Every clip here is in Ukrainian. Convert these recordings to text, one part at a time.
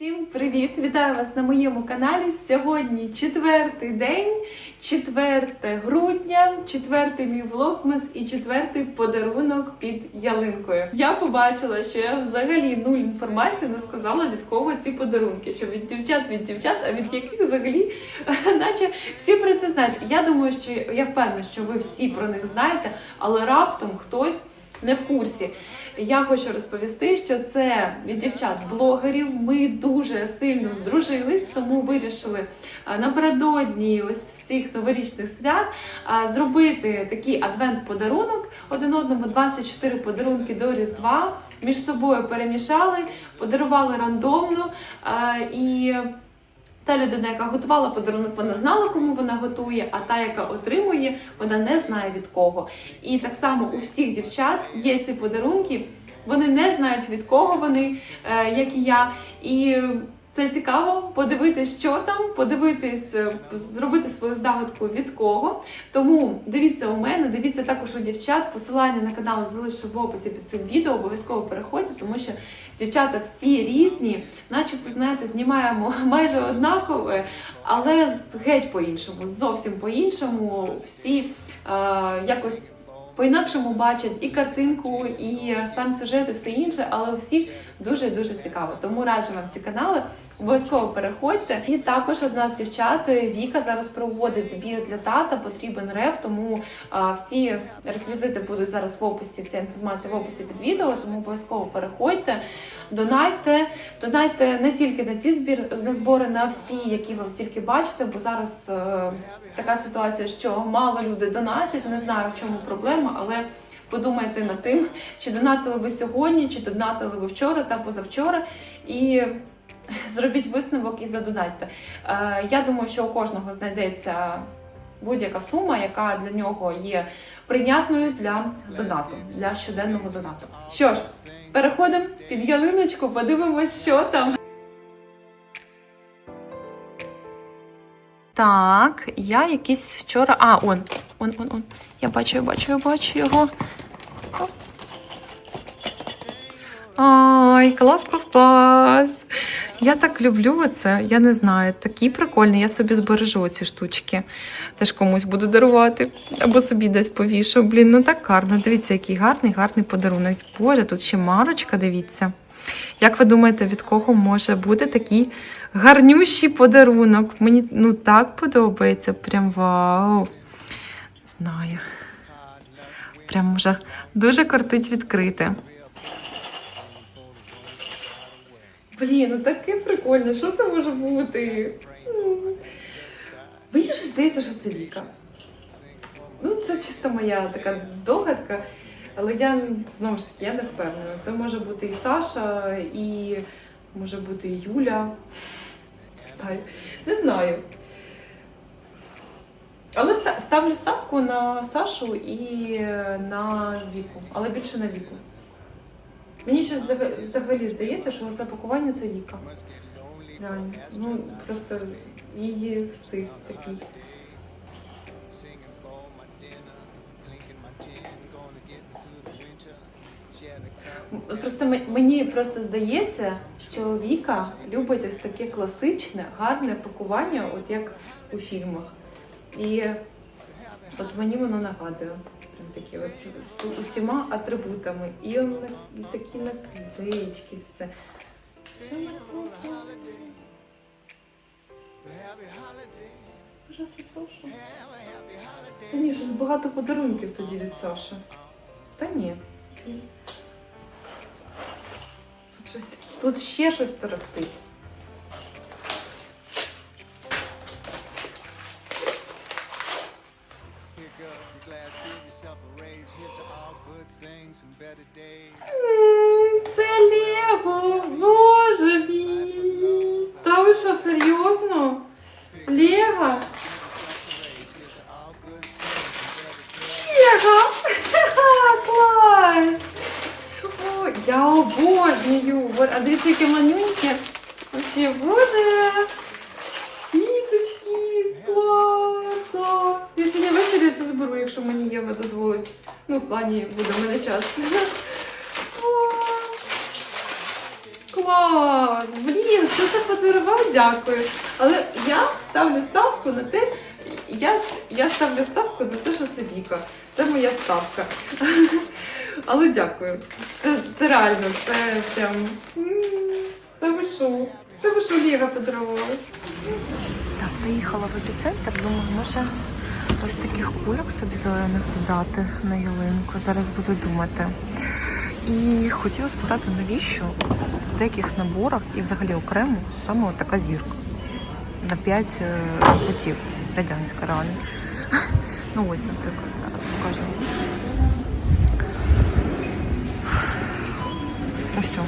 Всім привіт! Вітаю вас на моєму каналі. Сьогодні четвертий день, 4 грудня, четвертий мій влогмас і четвертий подарунок під ялинкою. Я побачила, що я взагалі нуль інформації не сказала від кого ці подарунки. Що від дівчат від дівчат, а від яких взагалі, наче всі про це знають. Я думаю, що я впевнена, що ви всі про них знаєте, але раптом хтось не в курсі. Я хочу розповісти, що це від дівчат-блогерів. Ми дуже сильно здружились, тому вирішили напередодні ось всіх новорічних свят зробити такий адвент-подарунок один одному 24 подарунки до Різдва. Між собою перемішали, подарували рандомно і. Та людина, яка готувала подарунок, вона знала, кому вона готує, а та, яка отримує, вона не знає від кого. І так само у всіх дівчат є ці подарунки, вони не знають від кого вони, е, як і я. І це цікаво подивитись, що там, подивитись, е, зробити свою здогадку від кого. Тому дивіться у мене, дивіться також у дівчат. Посилання на канал залишу в описі під цим відео. Обов'язково переходьте, тому що дівчата всі різні, начебто, знаєте, знімаємо майже однакове, але геть по-іншому, зовсім по-іншому. Всі е, якось. По-інакшому бачать і картинку, і сам сюжет, і все інше, але у всіх дуже дуже цікаво. Тому раджу вам ці канали. Обов'язково переходьте. І також одна з дівчат Віка зараз проводить збір для тата. Потрібен реп, тому а, всі реквізити будуть зараз в описі. Вся інформація в описі під відео. Тому обов'язково переходьте, донайте, донайте не тільки на ці збір на збори, на всі, які ви тільки бачите, бо зараз е, така ситуація, що мало люди донатять. Не знаю в чому проблема, але. Подумайте над тим, чи донатили ви сьогодні, чи донатили ви вчора та позавчора, і зробіть висновок і задонатьте. Е, я думаю, що у кожного знайдеться будь-яка сума, яка для нього є прийнятною для донату, для щоденного донату. Що ж, переходимо під ялиночку, подивимось, що там. Так, я якийсь вчора. А, он, он, он, он. Я бачу, я бачу, я бачу його. О. Ай, клас, клас. Я так люблю це, я не знаю. Такий прикольний, я собі збережу ці штучки. Теж комусь буду дарувати. Або собі десь повішу. Блін, ну так гарно. Дивіться, який гарний, гарний подарунок. Боже, тут ще марочка, дивіться. Як ви думаєте, від кого може бути такий гарнющий подарунок? Мені ну так подобається. Прям вау. Знаю. Прям може дуже кортить відкрити. Блін, ну таке прикольно. Що це може бути? Мені щось здається, що це Віка. Ну, це чисто моя така здогадка, але я знову ж таки я не впевнена. Це може бути і Саша, і може бути і Юля. Не знаю. Не знаю. Але ставлю ставку на Сашу і на Віку, але більше на Віку. Мені щось взагалі здається, що це пакування це Віка. Реально. Ну, просто її стиль такий. Просто мені просто здається, що Віка любить ось таке класичне, гарне пакування, от як у фільмах. І от мені воно нагадує. Такі от з, усіма атрибутами. І он такі наклеєчки, все. Що? Може, це Саша? Ні, щось багато подарунків тоді від Саші. Та ні. Тут, щось, тут ще щось торохтить. Обожнюю! Бо- А дивіться, яке манюньке. Вообще, боже! Квіточки! Клас! Клас! Я сьогодні ввечері це зберу, якщо мені Єва дозволить. Ну, в плані буде в мене час. Клас! Блін, хто це подарував? Дякую. Але я ставлю ставку на те, я, я ставлю ставку на те, що це Віка. Це моя ставка. Але дякую. Це, реально, це прям. Та ви що? Та ви що Ліга подарувала? Так, заїхала в епіцентр, думаю, може ось таких кульок собі зелених додати на ялинку. Зараз буду думати. І хотіла спитати, навіщо в деяких наборах і взагалі окремо саме така зірка на 5 путів. Радянська реально. Ну ось, наприклад, зараз покажу. Все.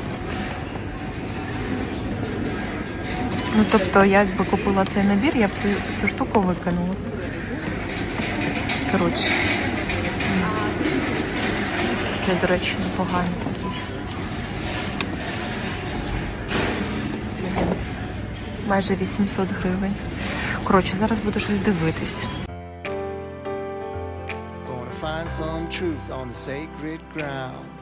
Ну, тобто, я якби купила цей набір, я б цю, цю штуку викинула. Коротше. Це, до речі, непоганий такий. Це майже 800 гривень. Коротше, зараз буду щось дивитись. Find some truth on the sacred ground.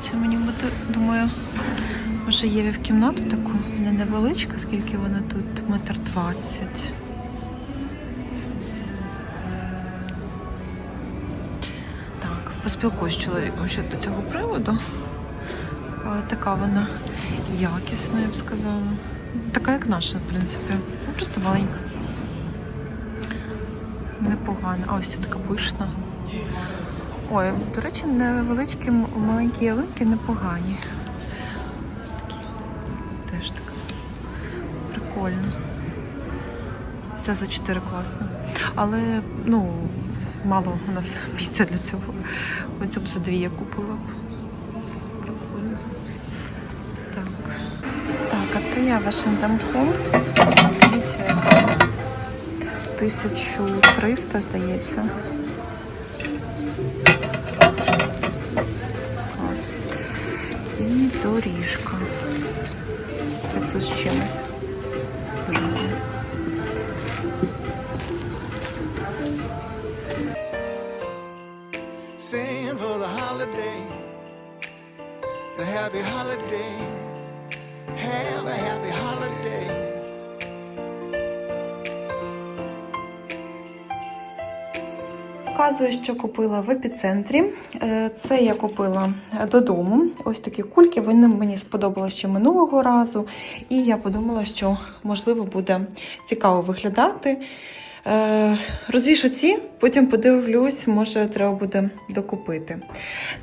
Подобається мені, бо думаю, може є в кімнату таку не невеличка, скільки вона тут, метр двадцять. Так, поспілкуюсь з чоловіком щодо цього приводу. Але така вона якісна, я б сказала. Така, як наша, в принципі. Ну, Просто маленька. Непогана. А ось ця така пишна. Ой, до речі, невеличкі маленькі ялинки непогані. Такі. Теж така. Прикольно. Це за 4 класно. Але, ну, мало у нас місця для цього. Оцю б за дві я купила. Прикольно. Так. Так, а це я Вашингтон Home. Дивіться, яка 1300, здається. доріжка. 500 з чимось. Дуже гарно. Sing for the holiday, the happy holiday. Have a happy holiday. Показую, що купила в епіцентрі. Е, Це я купила додому. Ось такі кульки. Вони мені сподобалися ще минулого разу. І я подумала, що можливо буде цікаво виглядати. Е, Розвішу ці, потім подивлюсь, може треба буде докупити.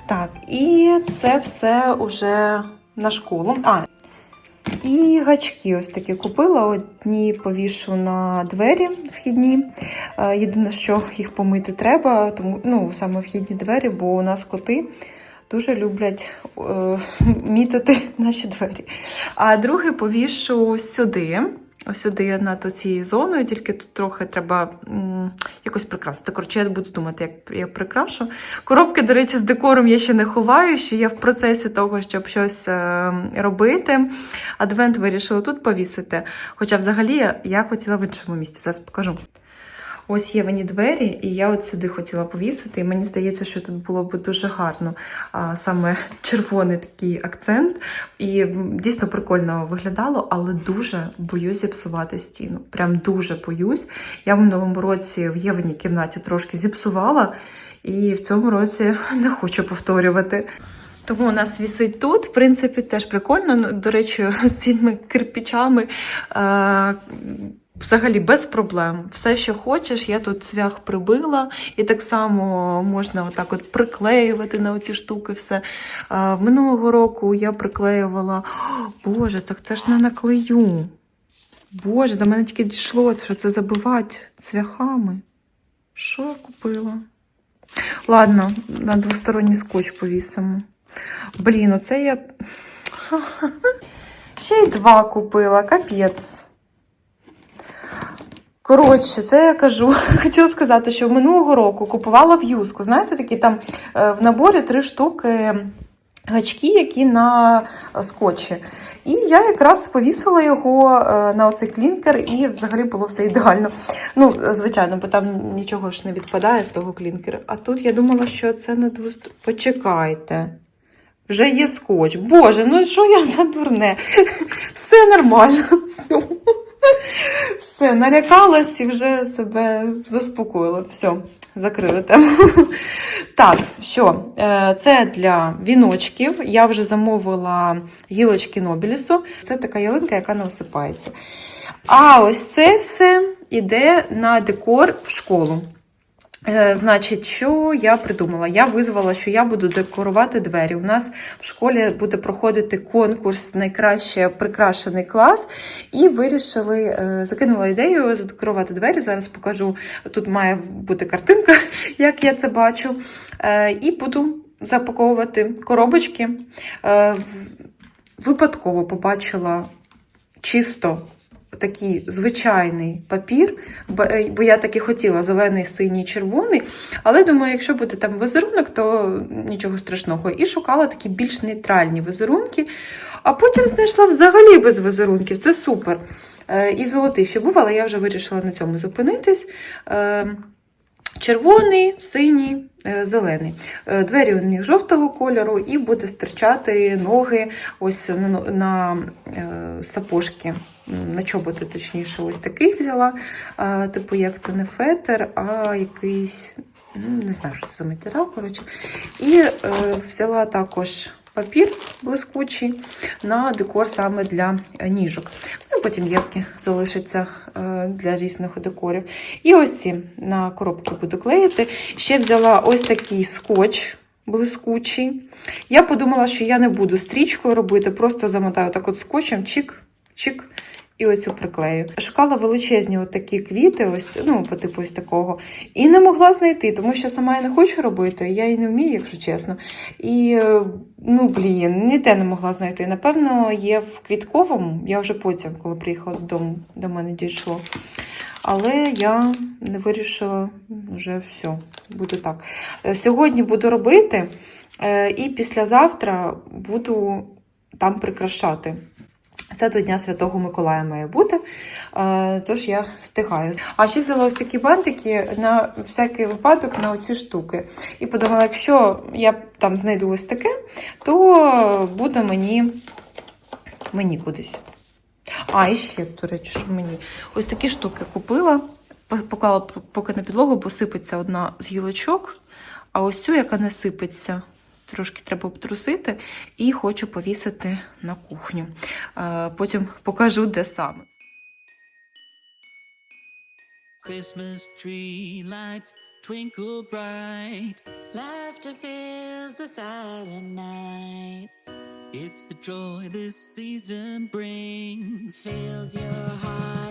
Так, і це все уже на школу. А, і гачки ось такі купила. Одні повішу на двері вхідні. Е, Єдине, що їх помити треба, тому ну саме вхідні двері, бо у нас коти дуже люблять е, мітити наші двері. А другий повішу сюди. Ось сюди над цією зоною, тільки тут трохи треба якось прикрасити. Коротше, я буду думати, як я прикрашу. Коробки, до речі, з декором я ще не ховаю, що я в процесі того, щоб щось е, робити. Адвент вирішила тут повісити. Хоча взагалі я, я хотіла в іншому місці. Зараз покажу. Ось є мені двері, і я от сюди хотіла повісити. І мені здається, що тут було б дуже гарно а, саме червоний такий акцент. І дійсно прикольно виглядало, але дуже боюсь зіпсувати стіну. Прям дуже боюсь. Я в минулому році в Євній кімнаті трошки зіпсувала, і в цьому році не хочу повторювати. Тому у нас вісить тут, в принципі, теж прикольно. Ну, До речі, з цими кирпичами. Е- Взагалі без проблем. Все, що хочеш, я тут цвях прибила, і так само можна отак от приклеювати на оці штуки. все. Минулого року я приклеювала. Боже, так це ж не наклею. Боже, до мене тільки дійшло, що це забивати цвяхами. Що я купила? Ладно, на двосторонній скотч повісимо. Блін, оце я. Ще й два купила, капець. Коротше, це я кажу, хотіла сказати, що минулого року купувала в'юзку. Знаєте, такі там е, в наборі три штуки гачки, які на скотчі. І я якраз повісила його е, на оцей клінкер, і взагалі було все ідеально. Ну, звичайно, бо там нічого ж не відпадає з того клінкера. А тут я думала, що це не двост... Почекайте. Вже є скотч. Боже, ну що я за дурне? Все нормально. Все. Все, налякалась і вже себе заспокоїла. Все, закрили тему. Так, що, е, це для віночків. Я вже замовила гілочки Нобілісу. Це така ялинка, яка не осипається. А ось це все йде на декор в школу. Е, Значить, що я придумала? Я визвала, що я буду декорувати двері. У нас в школі буде проходити конкурс найкраще прикрашений клас, і вирішили, е, закинула ідею задекорувати двері. Зараз покажу. Тут має бути картинка, як я це бачу. Е, І буду запаковувати коробочки. Випадково побачила чисто такий звичайний папір, бо- е, я так і хотіла зелений, синій, червоний. Але думаю, якщо буде там візерунок, то нічого страшного. І шукала такі більш нейтральні візерунки. А потім знайшла взагалі без візерунків. Це супер. Е, І золотий ще був, але я вже вирішила на цьому зупинитись. Червоний, синій, е, зелений. Е, Двері у них жовтого кольору, і буде стирчати ноги ось на, е, сапожки, на чоботи, точніше, ось такий взяла. Типу, як це не фетер, а якийсь, ну, не знаю, що це за матеріал, коротше. І взяла також папір блискучий на декор саме для ніжок. Ну, потім євки залишаться е, для різних декорів. І ось ці на коробки буду клеїти. Ще взяла ось такий скотч блискучий. Я подумала, що я не буду стрічкою робити, просто замотаю так от скотчем, чик, чик. І оцю приклею. Шукала величезні от такі квіти, ось, ну, по типу ось такого. І не могла знайти, тому що сама я не хочу робити, я і не вмію, якщо чесно. І, е, ну, блін, ніде не могла знайти. Напевно, є в квітковому, я вже потім, коли приїхала додому, до мене дійшло. Але я не вирішила вже все, буду так. Е, Сьогодні буду робити, е, і післязавтра буду там прикрашати. Це до Дня Святого Миколая має бути, е, тож я встигаю. А ще взяла ось такі бантики на всякий випадок на оці штуки. І подумала, якщо я там знайду ось таке, то буде мені, мені кудись. А, і ще, до речі, що мені. Ось такі штуки купила, поклала поки на підлогу, бо сипеться одна з гілочок, а ось цю, яка не сипеться, трошки треба обтрусити, і хочу повісити на кухню. Е, Потім покажу, де саме. Christmas tree lights twinkle bright. Laughter fills the silent night, It's the joy this season brings. fills your heart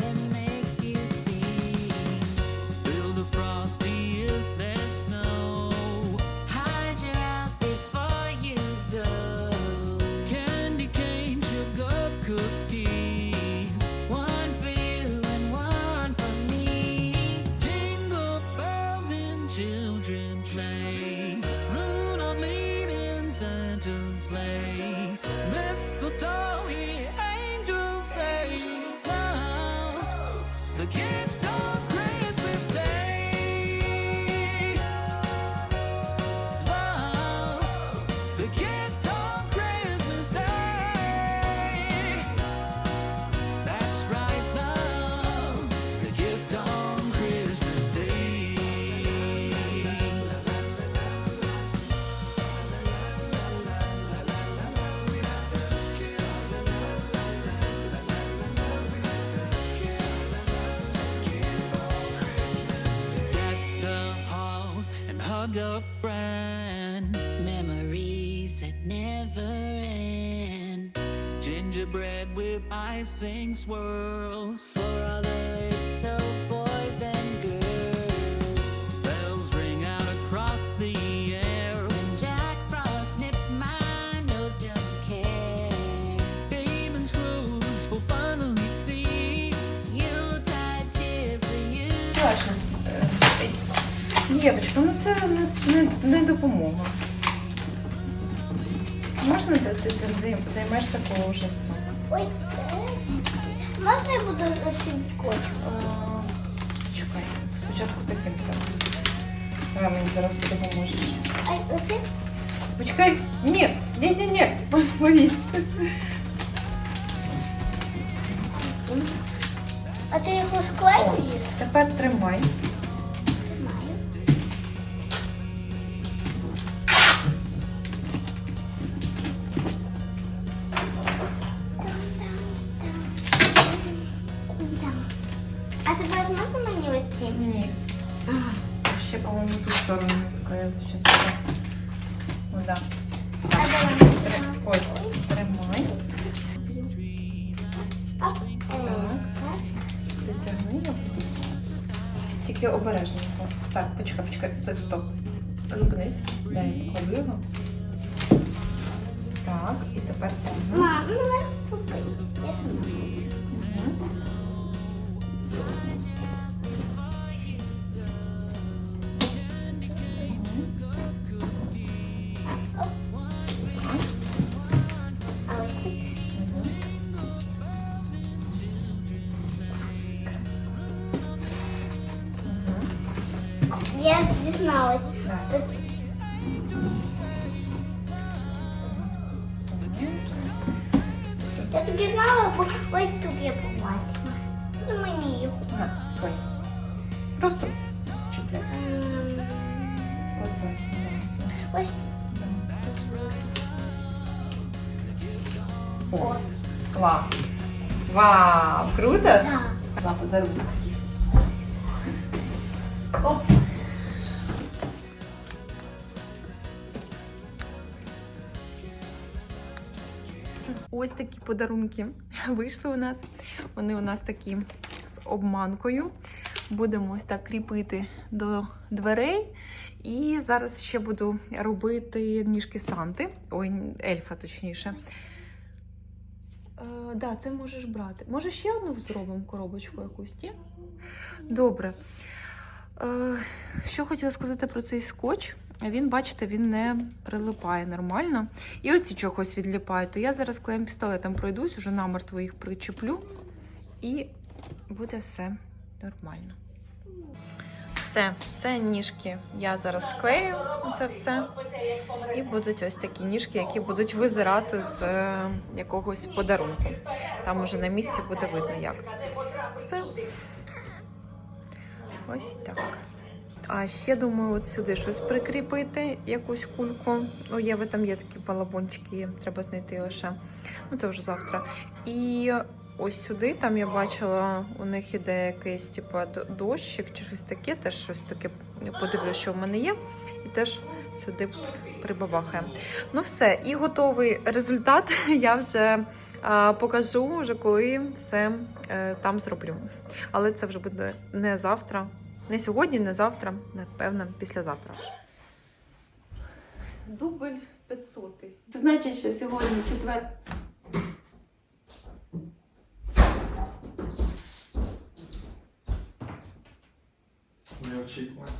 and a friend. Memories that never end. Gingerbread with icing swirls. Євочка, ну це не, не, не допомога. Можна ти цим займешся коли вже все? Ось це. Можна я буду всім скотчем? А, Чекай, спочатку таким треба. Давай мені зараз допоможеш. Ай, оце? Почекай! Ні! Ні, ні, ні! Повісь. А ти його склеюєш? Тепер тримай. Почекай, почекай, стоп, стоп. Зупинись. Дай я покладу його. Так, і тепер тягни. Мам, ну. Я сама. А Я таки знала, бо ось тут я побачила. Ну мені його. На, ой. Просто чіпляй. Оце. Да, Ось да. О, клас. Вау, круто? так. Два подарунки. Оп. Ось такі подарунки вийшли у нас. Вони у нас такі з обманкою. Будемо ось так кріпити до дверей. І зараз ще буду робити ніжки Санти. Ой, ельфа, точніше. Е, да, це можеш брати. Може, ще одну зробимо коробочку якусь, ні? Добре. Е, що хотіла сказати про цей скотч? Він, бачите, він не прилипає нормально. І оці чогось відліпають. То я зараз клеєм пістолетом пройдусь, уже намертво їх причеплю, і буде все нормально. Все, це ніжки. Я зараз склею це все. І будуть ось такі ніжки, які будуть визирати з е, якогось подарунку. Там уже на місці буде видно, як. Все. Ось так. А ще думаю, от сюди щось прикріпити, якусь кульку. У Єви там є такі балабончики, треба знайти лише. Ну це вже завтра. І ось сюди, там я бачила, у них іде якийсь типу, дощик чи щось таке, теж щось таке подивлюсь, що в мене є. І теж сюди прибабахаємо. Ну все, і готовий результат я вже а, покажу, вже коли все е, там зроблю. Але це вже буде не завтра, не сьогодні, не завтра, напевно, післязавтра. Дубль 500. Це значить, що сьогодні четвер. Неочікувано.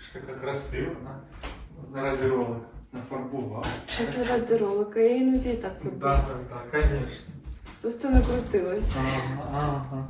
Ж така красива, на заради ролика. Нафарбував. Що заради ролика, я іноді і так люблю. Так, так, так, звісно. Просто накрутилась. Ага, ага.